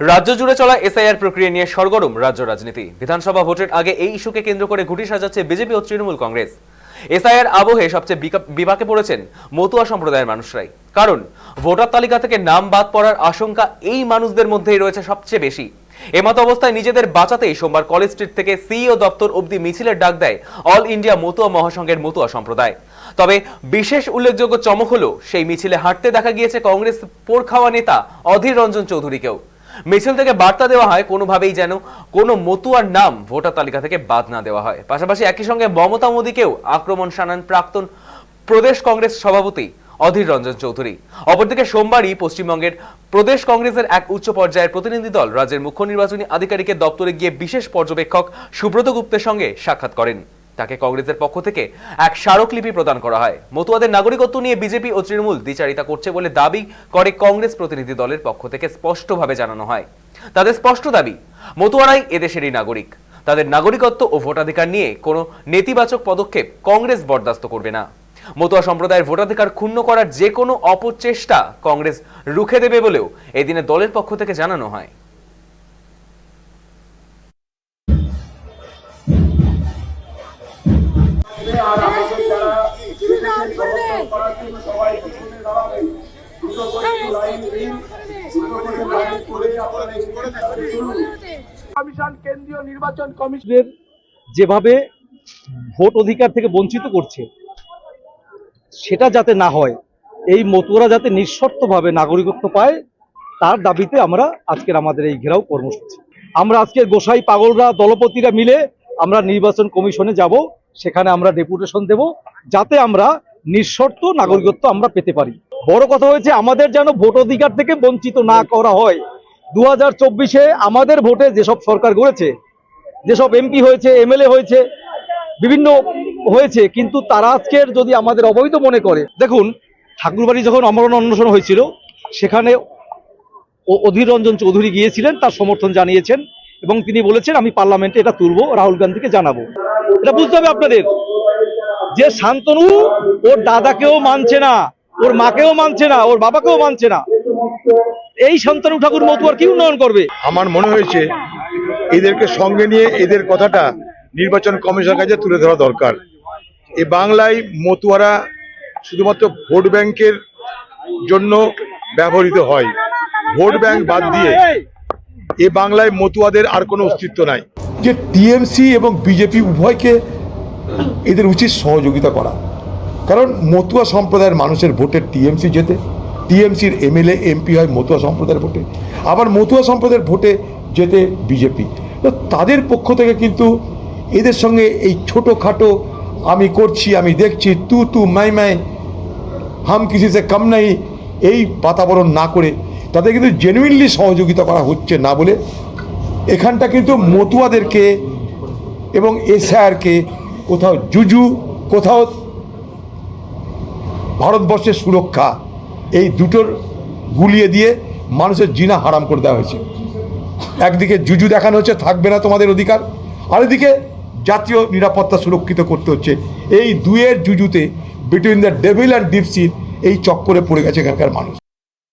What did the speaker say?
রাজ্য জুড়ে চলা এসআইআর প্রক্রিয়া নিয়ে সরগরম রাজ্য রাজনীতি। বিধানসভা ভোটের আগে এই ইস্যুকে কেন্দ্র করে ঘুটি সাজাচ্ছে বিজেপি ও তৃণমূল কংগ্রেস। এসআইআর আবহে সবচেয়ে বিপাকে পড়েছেন মতুয়া সম্প্রদায়ের মানুষরাই। কারণ ভোটার তালিকা থেকে নাম বাদ পড়ার আশঙ্কা এই মানুষদের মধ্যেই রয়েছে সবচেয়ে বেশি। এমত অবস্থায় নিজেদের বাঁচাতেই সোমবার কলেজ স্ট্রিট থেকে সিইও দপ্তর অবধি মিছিলের ডাক দেয় অল ইন্ডিয়া মতুয়া মহাসংঘের মতুয়া সম্প্রদায়। তবে বিশেষ উল্লেখযোগ্য চমক হলো, সেই মিছিলে হাঁটতে দেখা গিয়েছে কংগ্রেস পোরখাওয়া নেতা অধীর রঞ্জন চৌধুরীকেও। মিছিল থেকে বার্তা দেওয়া হয়, কোনোভাবেই যেন কোনো মতুয়ার নাম ভোটার তালিকা থেকে বাদ না দেওয়া হয়। পাশাপাশি একই সঙ্গে মমতা মোদীকেও আক্রমণ শানান প্রাক্তন প্রদেশ কংগ্রেস সভাপতি অধীর রঞ্জন চৌধুরী। অপরদিকে সোমবারই পশ্চিমবঙ্গের প্রদেশ কংগ্রেসের এক উচ্চ পর্যায়ের প্রতিনিধি দল রাজ্যের মুখ্য নির্বাচনী আধিকারিকের দপ্তরে গিয়ে বিশেষ পর্যবেক্ষক সুব্রত গুপ্তের সঙ্গে সাক্ষাৎ করেন। তাকে কংগ্রেসের পক্ষ থেকে এক স্মারকলিপি প্রদান করা হয়। মতুয়াদের নাগরিকত্ব নিয়ে বিজেপি ও তৃণমূল দ্বিচারিতা করছে বলে দাবি করে কংগ্রেস প্রতিনিধি দলের পক্ষ থেকে স্পষ্টভাবে জানানো হয়। তাদের স্পষ্ট দাবি, মতুয়ারাই এদেশেরই নাগরিক। তাদের নাগরিকত্ব ও ভোটাধিকার নিয়ে কোনো নেতিবাচক পদক্ষেপ কংগ্রেস বরদাস্ত করবে না। মতুয়া সম্প্রদায়ের ভোটাধিকার ক্ষুণ্ণ করার যে কোনো অপচেষ্টা কংগ্রেস রুখে দেবে বলেও এদিনে দলের পক্ষ থেকে জানানো হয়। যেভাবে ভোট অধিকার থেকে বঞ্চিত করছে, সেটা যাতে না হয়, এই মতুয়ারা যাতে নিঃশর্তভাবে নাগরিকত্ব পায়, তার দাবিতে আমরা আজকের আমাদের এই ঘেরাও কর্মসূচি। আমরা আজকের গোসাই পাগলরা, দলপতিরা মিলে আমরা নির্বাচন কমিশনে যাব, সেখানে আমরা ডেপুটেশন দেব, যাতে আমরা নিঃশর্ত নাগরিকত্ব আমরা পেতে পারি। বড় কথা হয়েছে, আমাদের যেন ভোট অধিকার থেকে বঞ্চিত না করা হয়। দু হাজার আমাদের ভোটে যেসব সরকার গড়েছে, যেসব এমপি হয়েছে, এমএলএ হয়েছে, বিভিন্ন হয়েছে, কিন্তু তারা আজকের যদি আমাদের অবৈধ মনে করে, দেখুন, ঠাকুরবাড়ি যখন অমরণ অন্বেষণ হয়েছিল, সেখানে অধীর রঞ্জন চৌধুরী গিয়েছিলেন, তার সমর্থন জানিয়েছেন, এবং তিনি বলেছেন, আমি পার্লামেন্টে এটা তুলবো, রাহুল গান্ধীকে জানাব। এটা বুঝতে হবে আপনাদের। যে শান্তনু ওর দাদাকেও মানছে না ওর মাকেও মানছে না ওর বাবাকেও মানছে না। এই শান্তনু ঠাকুর মতুয়ার কি উন্নয়ন করবে? আমার মনে হয়েছে এদেরকে সঙ্গে নিয়ে এদের কথাটা নির্বাচন কমিশনের কাছে তুলে ধরা দরকার। এ বাংলায় মতুয়ারা শুধুমাত্র ভোট ব্যাংকের জন্য ব্যবহৃত হয়। ভোট ব্যাংক বাদ দিয়ে এ বাংলায় মতুয়াদের আর কোনো অস্তিত্ব নাই। যে টিএমসি এবং বিজেপি উভয়কে এদের উচিত সহযোগিতা করা। কারণ মতুয়া সম্প্রদায়ের মানুষের ভোটে টিএমসি যেতে টিএমসির এমএলএ, এমপি হয় মতুয়া সম্প্রদায়ের ভোটে। আবার মতুয়া সম্প্রদায়ের ভোটে যেতে বিজেপি। তো তাদের পক্ষ থেকে কিন্তু এদের সঙ্গে এই ছোটোখাটো, আমি করছি, আমি দেখছি, তু তু মাই মাই, হাম কিসি সে কম নাই, এই বাতাবরণ না করে তাদের কিন্তু জেনুইনলি সহযোগিতা করা হচ্ছে না বলে এখানটা কিন্তু মতুয়াদেরকে এবং এসআরকে কোথাও জুজু, কোথাও ভারতবর্ষের সুরক্ষা, এই দুটোর গুলিয়ে দিয়ে মানুষের জিনা হারাম করে দেওয়া হয়েছে। একদিকে জুজু দেখানো হচ্ছে, থাকবে না তোমাদের অধিকার। আর এদিকে জাতীয় নিরাপত্তা সুরক্ষিত করতে হচ্ছে। এই দুয়ের জুজুতে বিটুইন দ্য ডেভিল অ্যান্ড ডিপসির এই চক্করে পড়ে গেছে এখানকার মানুষ।